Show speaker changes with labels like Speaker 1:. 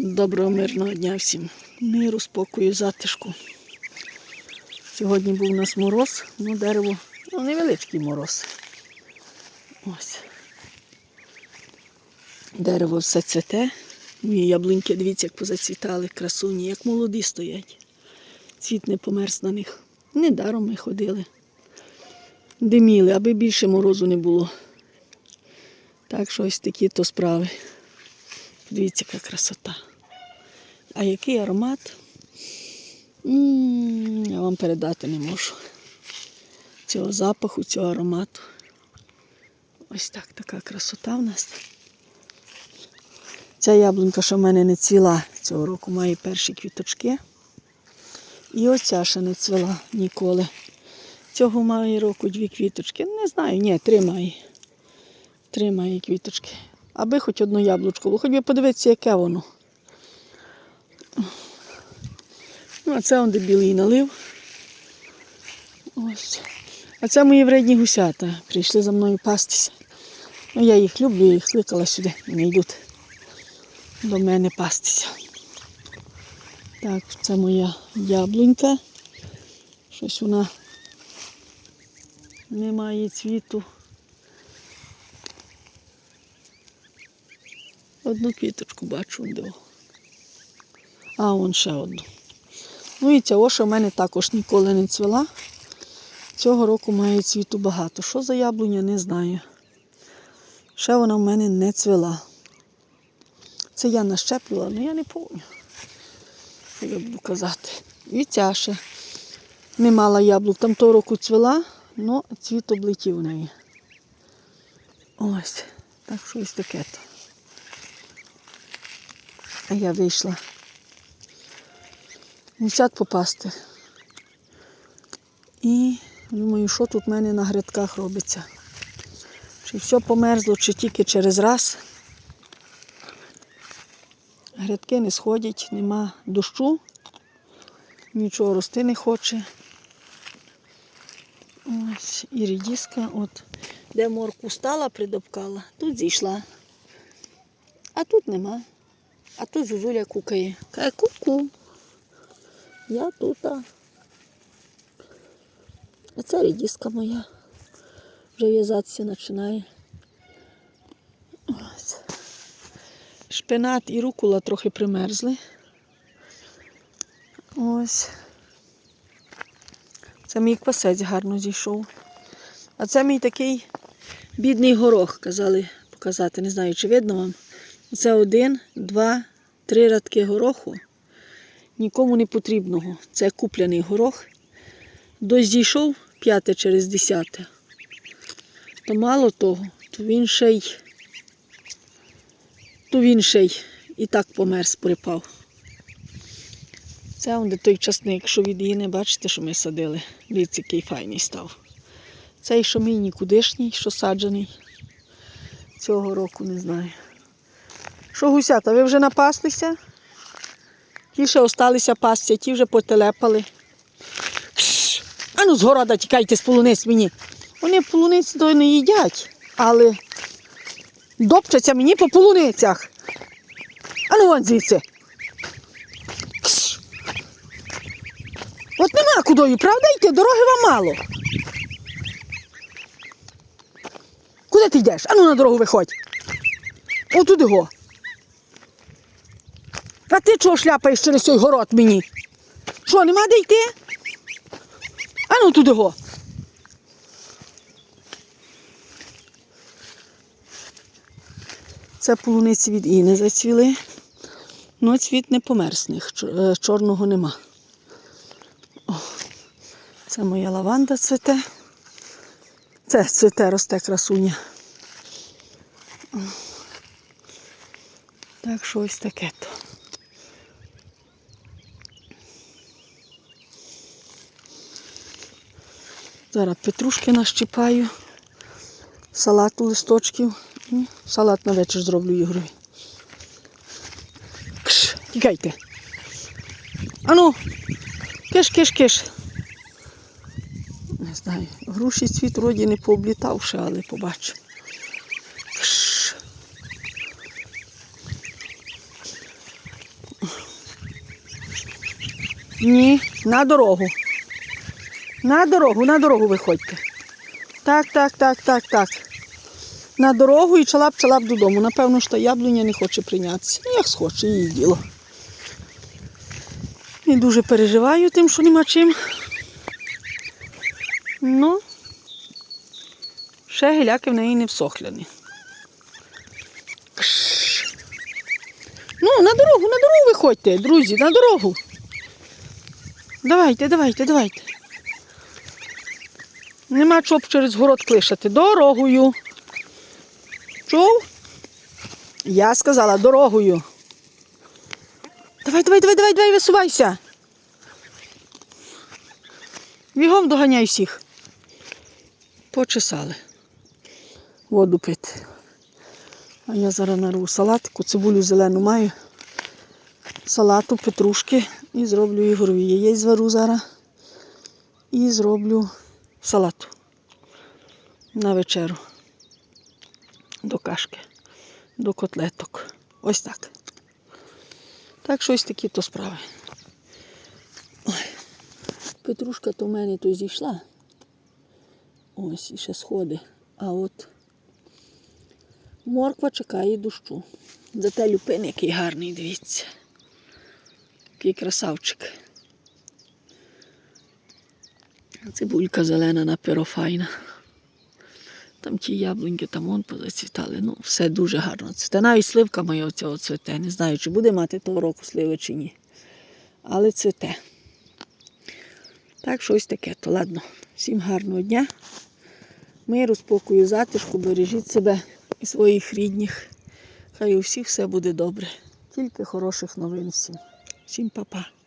Speaker 1: Доброго мирного дня всім. Миру, спокою, затишку. Сьогодні був у нас мороз, ну дерево, ну невеличкий мороз. Ось. Дерево все цвете. Мої яблуньки, дивіться, як позацвітали, красуні, як молоді стоять. Цвіт не померз на них. Недаром ми ходили. Диміли, аби більше морозу не було. Так що ось такі то справи. Дивіться, яка красота. А який аромат? М, Я вам передати не можу. Цього запаху, цього аромату. Ось так така красота в нас. Ця яблунька, що в мене не цвіла цього року, має перші квіточки. І оця ще не цвіла ніколи. Цього має року дві квіточки. Не знаю, ні, три має. Три має квіточки. Аби хоч одну яблучко, було, хоч би подивитися, яке воно. Ну, а це он де білий налив. Ось. А це мої вредні гусята. Прийшли за мною пастися. Ну, я їх люблю, я їх кликала сюди. Вони йдуть до мене пастися. Так, це моя яблунька. Щось вона не має цвіту. Одну квіточку бачу. А вон ще одну. Ну і ця оша в мене також ніколи не цвіла. Цього року має цвіту багато. Що за яблуня, не знаю. Ще вона в мене не цвіла. Це я нащеплювала, але я не пам'ятаю, що я буду казати. І ця ще не мала яблук. Там того року цвіла, але цвіт облетів в неї. Ось. Так що ось таке. А я вийшла. Місят попасти. І думаю, що тут в мене на грядках робиться. Чи все померзло, чи тільки через раз. Грядки не сходять, нема дощу, нічого рости не хоче. Ось і рідіска, от де морку стала, придобкала, тут зійшла. А тут нема. А тут Зузуля кукає. Каже, ку-ку. Я тут. А це рідіска моя. Вже в'язатися починає. Ось. Шпинат і рукула трохи примерзли. Ось. Це мій квасець гарно зійшов. А це мій такий бідний горох, казали показати. Не знаю, чи видно вам. Це один, два, три радки гороху. Нікому не потрібного. Це купляний горох. Дощ зійшов п'яте через десяте. То мало того, то він ще й то він ще й і так померз, припав. Це он де той часник, що відгине, бачите, що ми садили. Дивіться, який файний став. Цей, що мій нікудишній, що саджений. Цього року не знаю. Що, гусята, ви вже напаслися? Ті ще осталися пасться, ті вже потелепали. Ану, з города тікайте з полуниць мені. Вони полуниці то не їдять, але допчаться мені по полуницях. Ану вон звідси. От нема кудою, правда йти? Дороги вам мало. Куди ти йдеш? Ану на дорогу виходь. Отуди го. А ти чого шляпаєш через цей город мені? Що, нема де йти? Ану туди го. Це полуниці від Іни зацвіли. Ну, цвіт не померз з них, е, чорного нема. О, це моя лаванда цвете. Це цвете росте красуня. Так що ось таке то. Зараз петрушки нащипаю, салату листочків. І салат на вечір зроблю Ігорові. Кш, тікайте. Ану, киш, киш, киш. Не знаю, груші цвіт вроді не пооблітав ще, але побачу. Кш. Ні, на дорогу. На дорогу, на дорогу виходьте. Так, так, так, так, так. На дорогу і чалап-чалап додому. Напевно, що яблуня не хоче прийнятися. Ну, як схоче, її діло. І дуже переживаю тим, що нема чим. Ну, ще гіляки в неї не всохляні. Ну, на дорогу, на дорогу виходьте, друзі, на дорогу. Давайте, давайте, давайте. Нема чого б через город клишати. Дорогою. Чув? Я сказала дорогою. Давай, давай, давай, давай, давай, висувайся. Бігом доганяй всіх. Почесали. Воду пити. А я зараз нарву салатику, цибулю зелену маю. Салату, петрушки і зроблю ігрові яєць звару зараз. І зроблю салату на вечеру. До кашки, до котлеток. Ось так. Так що ось такі то справи. Петрушка то в мене то зійшла. Ось і ще сходи. А от морква чекає дощу. Зате люпин який гарний, дивіться. Який красавчик. Цибулька зелена на файна. Там ті яблуньки, там вон позацвітали. Ну, все дуже гарно цвіте. Навіть сливка моя оцього цвіте. Не знаю, чи буде мати того року сливи чи ні. Але цвіте. Так, щось таке. То ладно. Всім гарного дня. Миру, спокою, затишку, бережіть себе і своїх рідних. Хай у всіх все буде добре. Тільки хороших новин всім. Всім па-па.